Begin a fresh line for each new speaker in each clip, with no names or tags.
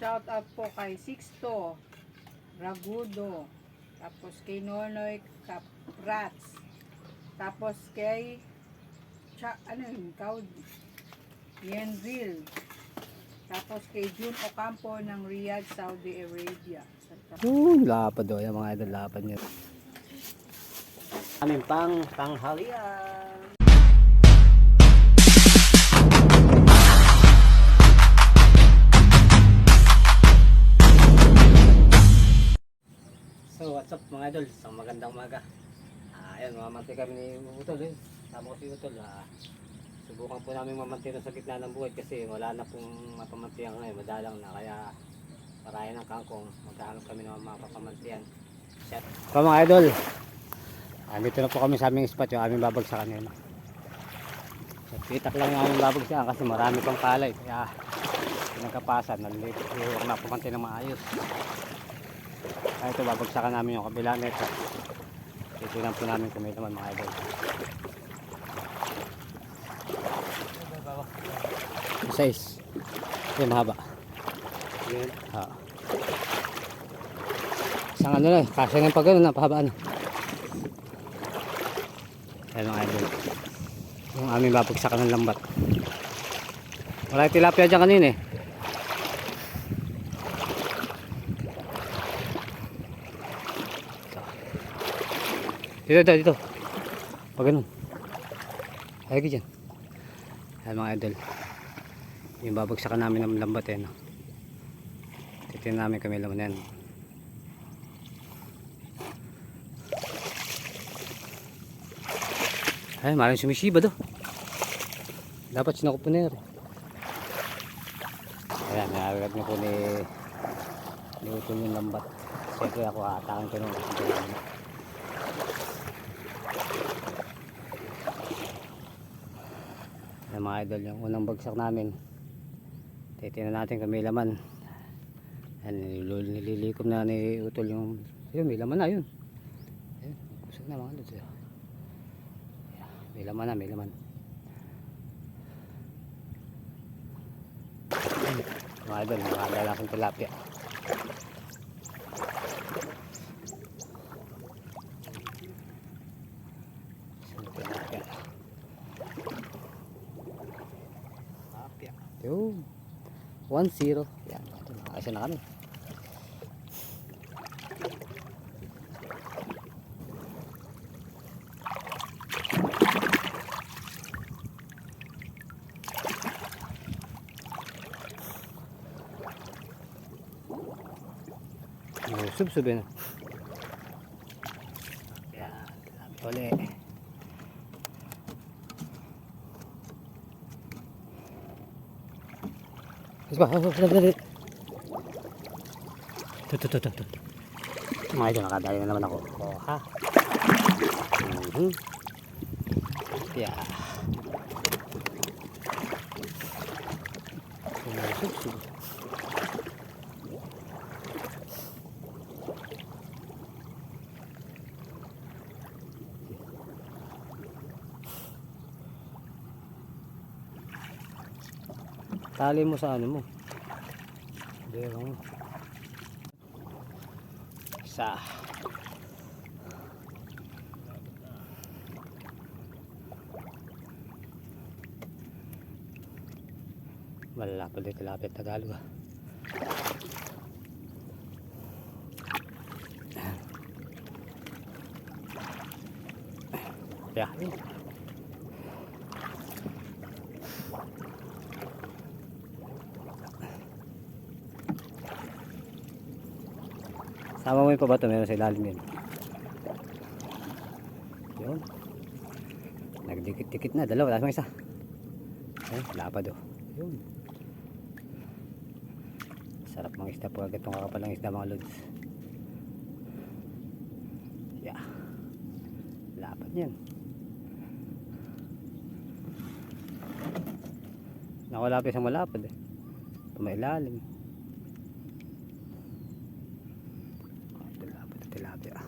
shout out po kay Sixto Ragudo. Tapos kay Nonoy Caprats. Tapos kay Cha, ano yun, Kaud Yenville. Tapos kay June Ocampo ng Riyadh, Saudi Arabia.
Yun, lapad o. Yung mga idol, lapad niya. Aming pang tanghalian. So, what's up mga idol? Isang magandang umaga. Ah, ayan, mamantay kami ni Utol eh. Tama ko si Utol. Ah, subukan po namin mamantay sa gitna ng buhay kasi wala na pong mapamantiyan ngayon. Madalang na kaya parayan ng kangkong. Maghahanap kami ng mga papamantiyan. Shot. So mga idol, andito na po kami sa aming spot yung aming babagsakan ngayon. So, pitak lang yung aming babagsakan kasi marami pang palay. Kaya nagkapasan, nalilito yung napamantay ng maayos. Kaya ito, babagsakan namin yung kabila nito. Titinan po namin kung may naman mga idol. Size. Yung mahaba. Yun. Oo. Isang ano lang, kasi ng pag ano, napahaba ano. Ayan mga idol. Yung aming babagsakan ng lambat. Wala yung tilapia dyan kanina eh. Dito, dito, dito. Pag ganun. Ayagi dyan. Ayan mga idol. Yung babagsakan namin ng lambat eh. No? Titignan namin kami laman yan. Ay, maraming sumisiba do. Dapat sinakop po na yun. Ayan, nakagad na po ni Utol yung lambat. Siyempre ako aatakan ko nung kasi Ayan mga idol, yung unang bagsak namin. Titignan natin may laman. Ayan, nililikom na ni Utol yung... Ayun, may laman na yun. Ayun, kusog na mga lods. Ayan, may laman na, may laman. Ayun, Mga idol, makakala akong tilapia. Isang tilapia. Tilapia. Yun. 1-0. Yan, nakakasya na kami. Sub-sub yun. Ito, ito, ito, ito. Mga ito, na naman ako. Oh, ha? Mhm. Yeah. Sumusub-sub. Tali mo sa ano mo. Hindi lang. Isa. Malalapad dito lapit Tagalog ah. Yeah. Sama mo yung pabato, meron sa ilalim yun. Yun. Nagdikit-dikit na, dalawa, last isa. Ayun, lapad oh. Yun. Sarap mga isda po agad itong kakapalang isda mga lods. Yeah. Lapad yan. Nakawala pa isang malapad eh. Pumailalim. natin ah.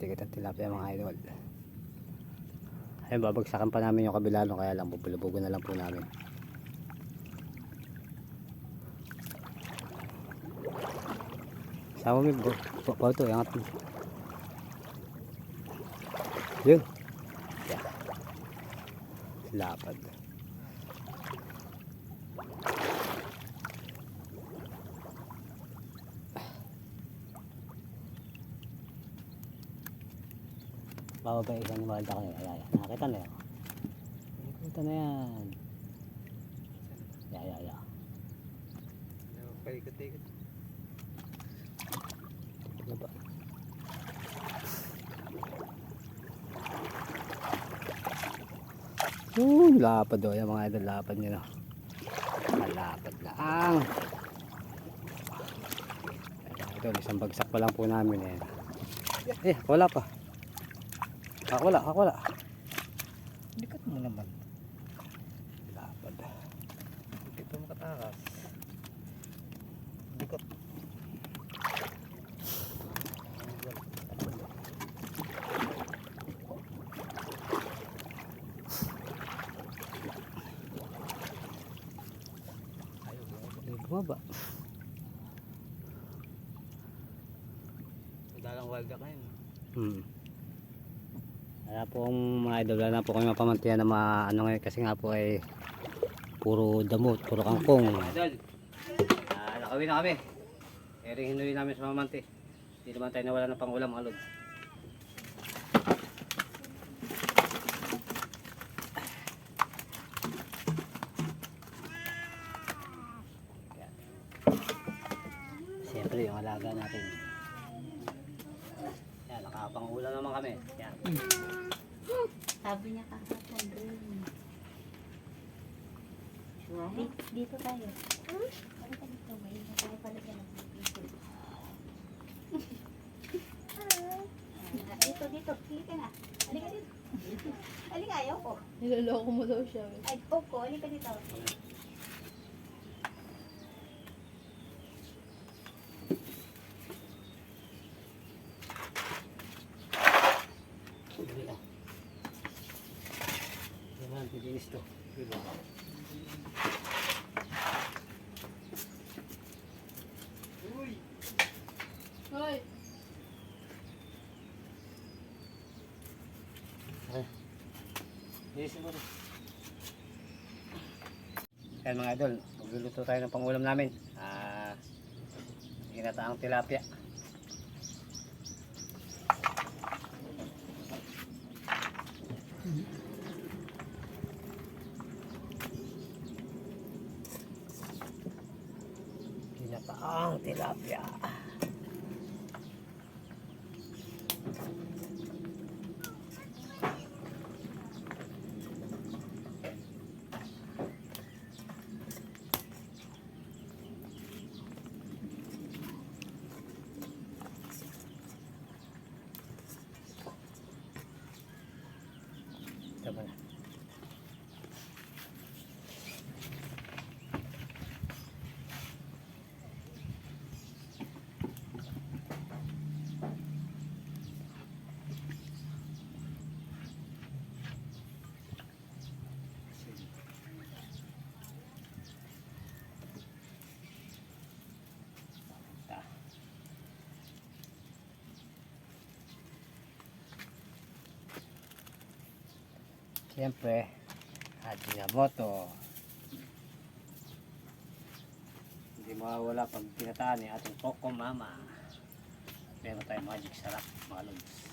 Tigit at tilapia mga idol. Ayun, babagsakan pa namin yung kabila kabilano kaya lang bubulubugan na lang po namin. Sama bro. Po, po, ito, angat mo. Yun. Lapad. Bababa isang malda ko nila. Ayan, nakakita na yan. Nakakita na yan. Ya, ya, ya.
Paikot-ikot.
Ano ba? Uh, lapad o. Yan mga idol, lapad nyo no. Malapad lang. Idol, isang bagsak pa lang po namin eh. Eh, wala pa. Ah, wala, ah, wala.
Likat mo naman.
Lapad.
Hindi pa makatakas.
Bumaba.
Dalang wild duck ngayon.
Hmm. Wala po ang mga idol, wala na po kami mapamantiyan na mga ano ngayon kasi nga po ay puro damot, puro kangkong. Idol, ah, nakawin na kami. Eri hinuwi namin sa mamante. Hindi naman tayo nawala ng pangulam mga Siyempre yung alaga natin. Yan, nakapangulam naman kami. Yan.
Sabi niya kahapon doon. Dito, dito tayo. Ano ka dito? May ina tayo pala. Ah, Dito, dito. Halika na. Halika dito. Halika, ayaw ko.
Niloloko mo daw siya.
Ay, Opo, halika dito.
Dali Bilisin mo rin. Yan mga idol, magluluto tayo ng pangulam namin. Ah, ginataang tilapia. Ginataang tilapia. Siyempre, Hajinamoto. Hindi mawawala pag tinataan ni ating Coco Mama. Meron tayong magic sarap, mga lods.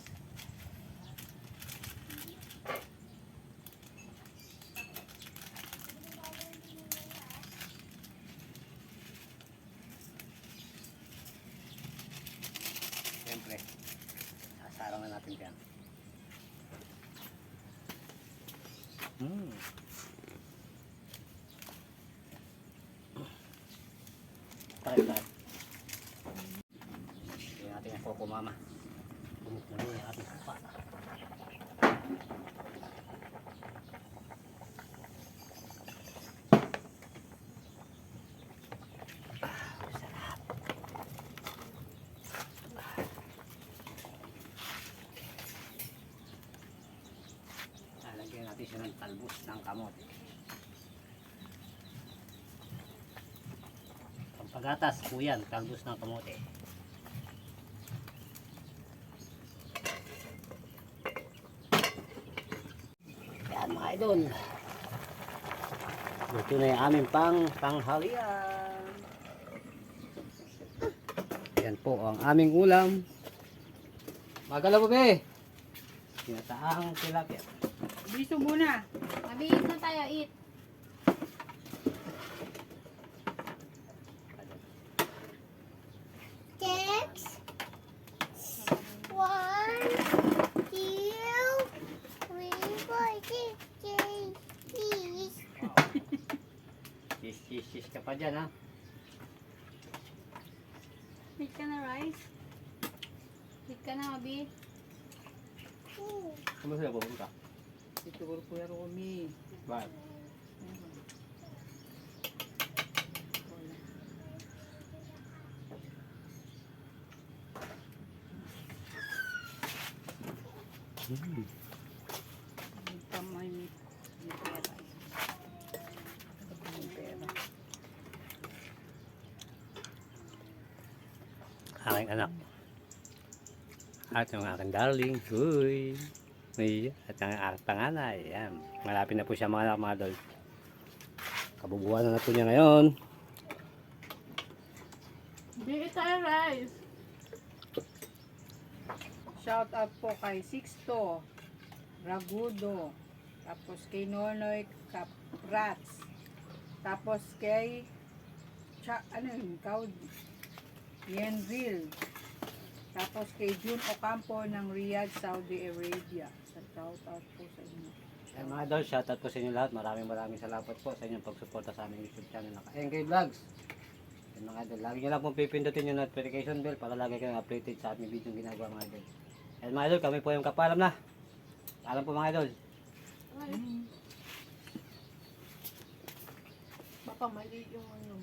tripod. Tingnan natin ang koko mama. Bumot na rin ang ating kupa. Lalagyan natin siya ng talbos ng kamote. Pampagatas po yan, talbos ng kamote. Yan mga idol. Ito na yung aming pang tanghalian. Yan po ang aming ulam. Magala po be. Sinataang tilapia.
Biso muna.
Mabiit na tayo, eat.
Sis ka pa dyan ha.
Eat ka na, rice. Eat ka na, Mabi.
Kumusta na pupunta?
Ito ko kuya Romy.
Bakit?
May tamay may may pera. May pera.
Aking anak. At yung aking darling. Huy. May, at ang aking panganay. Yan. Malapit na po siya mga anak mga idol. Kabubuhan na na po niya ngayon.
Eat tayo, rice.
Shout out po kay Sixto, Ragudo, tapos kay Nonoy Caprats, tapos kay Cha, ano yun, Kaud, Yenril, tapos kay June Ocampo ng Riyadh, Saudi Arabia. Sa shout out po sa inyo.
Yan mga idol, shoutout po sa inyo lahat. Maraming maraming salamat po sa inyong pagsuporta sa aming YouTube channel na Engay Vlogs. Yan mga idol, lagi nyo lang pong pipindutin yung notification bell para lagi kayong updated sa aming video ginagawa mga idol. Yan mga idol, kami po yung kapalam na. Alam po mga idol.
Baka mali yung ano.